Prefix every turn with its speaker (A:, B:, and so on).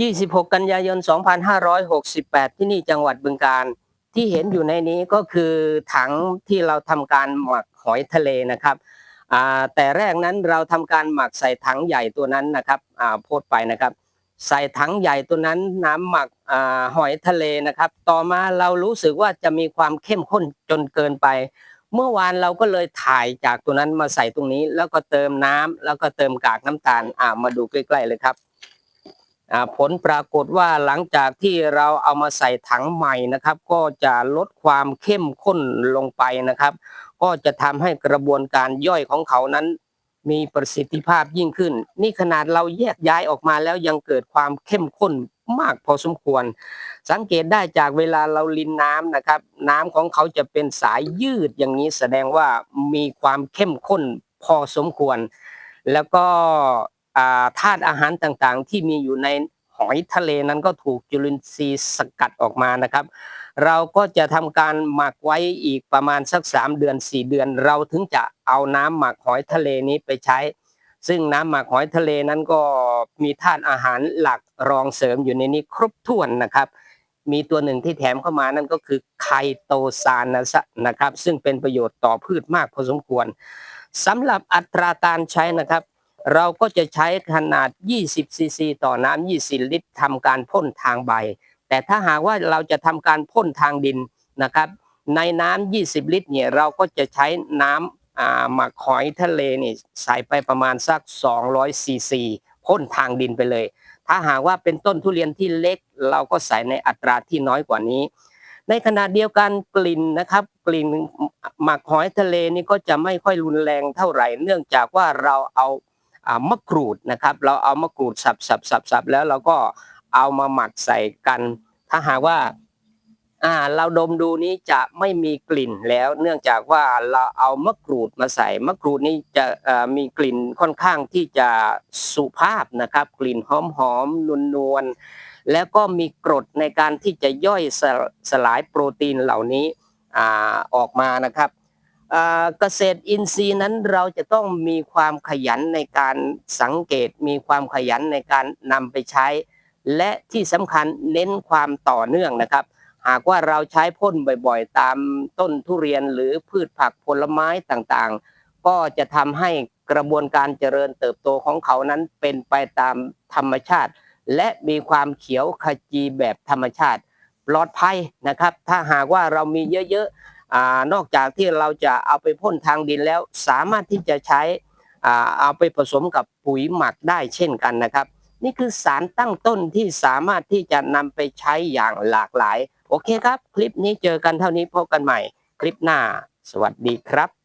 A: 26 กันยายน 2568 ที่นี่จังหวัดบึงการที่เห็นอยู่ในนี้ก็คือถังที่เราทำการหมักหอยทะเลนะครับแต่แรกนั้นเราทำการหมักใส่ถังใหญ่ตัวนั้นนะครับโพดไปนะครับ ใส่ถังใหญ่ตัวนั้นน้ำหมักอหอยทะเลนะครับ ต่อมาเรารู้สึกว่าจะมีความเข้มข้นจนเกินไป เมื่อวานเราก็เลยถ่ายจากตัวนั้นมาใส่ตรงนี้ แล้วก็เติมน้ำแล้วก็เติมกากน้ำตาลมาดูใกล้ๆเลยครับ ผลปรากฏว่าหลังจากที่เราเอามาใส่ถังใหม่นะครับ ก็จะลดความเข้มข้นลงไปนะครับ ก็จะทำให้กระบวนการย่อยของเขานั้นมีประสิทธิภาพยิ่งขึ้น นี่ขนาดเราแยกย้ายออกมาแล้วยังเกิดความเข้มข้นมากพอสมควร สังเกตได้จากเวลาเราลินน้ำนะครับ น้ำของเขาจะเป็นสายยืดอย่างนี้แสดงว่ามีความเข้มข้นพอสมควร แล้วก็ ธาตุอาหารต่างๆ ที่มีอยู่ในหอยทะเลนั้นก็ถูกจุลินทรีย์สกัดออกมานะครับ เราก็จะทำการหมักไว้อีกประมาณสัก 3 เดือน 4 เดือน เราถึงจะเอาน้ำหมักหอยทะเลนี้ไปใช้ ซึ่งน้ำหมักหอยทะเลนั้นก็มีธาตุอาหารหลักรองเสริมอยู่ในนี้ครบถ้วนนะครับ มีตัวหนึ่งที่แถมเข้ามานั่นก็คือไคโตซานนะครับ ซึ่งเป็นประโยชน์ต่อพืชมากพอสมควรสำหรับอัตราการใช้นะครับ เราก็จะใช้ขนาด 20ซีซีต่อน้ำ20 ลิตรทำการพ่นทางใบ แต่ถ้าหากว่าเราจะทำการพ่นทางดินนะครับ ในน้ำ20 ลิตรเนี่ยเราก็จะใช้น้ำหมักหอยทะเลนี่ใส่ไปประมาณสัก 200ซีซีพ่นทางดินไปเลย ถ้าหากว่าเป็นต้นทุเรียนที่เล็ก เราก็ใส่ในอัตราที่น้อยกว่านี้ ในขณะเดียวกันกลิ่นนะครับ กลิ่นหมักหอยทะเลนี่ก็จะไม่ค่อยรุนแรงเท่าไหร่ เนื่องจากว่าเราเอา มะกรูดนะครับเราเอามะกรูดสับสับสับสับแล้วเราก็เอามาหมักใส่กัน ถ้าหากว่าเราดมดูนี้จะไม่มีกลิ่นแล้ว เนื่องจากว่าเราเอามะกรูดมาใส่มะกรูดนี่จะมีกลิ่นค่อนข้างที่จะสุภาพนะครับ กลิ่นหอมหอมนวลนวลๆแล้วก็มีกรดในการที่จะย่อยสลายโปรตีนเหล่านี้ออกมานะครับ เกษตรอินทรีย์นั้นเราจะต้องมีความขยันในการสังเกต มีความขยันในการนำไปใช้ และที่สำคัญเน้นความต่อเนื่องนะครับ หากว่าเราใช้พ่นบ่อยๆ ตามต้นทุเรียนหรือพืชผักผลไม้ต่างๆ ก็จะทำให้กระบวนการเจริญเติบโตของเขานั้นเป็นไปตามธรรมชาติ และมีความเขียวขจีแบบธรรมชาติ ปลอดภัยนะครับ ถ้าหากว่าเรามีเยอะๆ อนอกจากที่เราจะเอาไปพ่นทางดินแล้วสามารถที่จะใช้เอาไปผสมกับปุ๋ยหมักได้เช่นกันนะครับ นี่คือสารตั้งต้นที่สามารถที่จะนำไปใช้อย่างหลากหลาย โอเคครับ คลิปนี้เจอกันเท่านี้พบกันใหม่ คลิปหน้า สวัสดีครับ